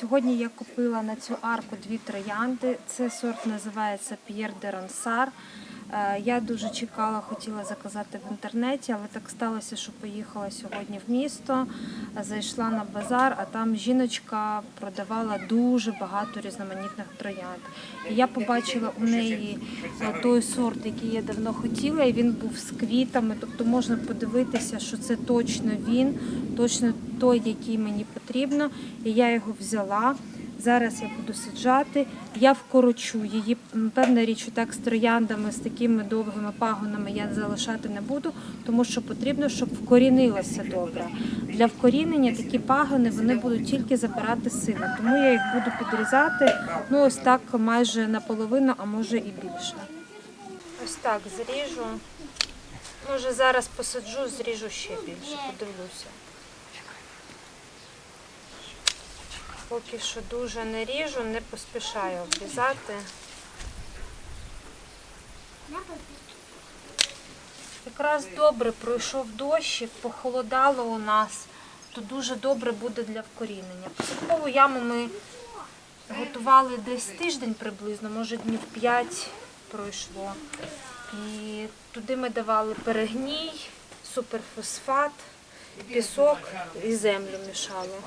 Сьогодні я купила на цю арку дві троянди. Це сорт називається П'єр де Ронсар. Е, Я дуже чекала, хотіла заказати в інтернеті, але так сталося, що поїхала сьогодні в місто, зайшла на базар, а там жіночка продавала дуже багато різноманітних троянд. І я побачила у неї е, той сорт, який я давно хотіла, і він був з квітами. Тобто можна подивитися, що це точно він, точно той, який мені потрібно. І я його взяла. Зараз я буду саджати. Я вкорочу її. Певна річ, так з трояндами, з такими довгими пагонами я залишати не буду, тому що потрібно, щоб вкорінилося добре. Для вкорінення такі пагони вони будуть тільки забирати сили. Тому я їх буду підрізати ну ось так майже наполовину, а може і більше. Ось так зріжу. Може зараз посаджу, зріжу ще більше, подивлюся. Поки що дуже не ріжу, не поспішаю обрізати. Якраз добре пройшов дощик, похолодало у нас, то дуже добре буде для вкорінення. Посадкову яму ми готували десь тиждень приблизно, може днів 5 пройшло. І туди ми давали перегній, суперфосфат, пісок і землю мішали.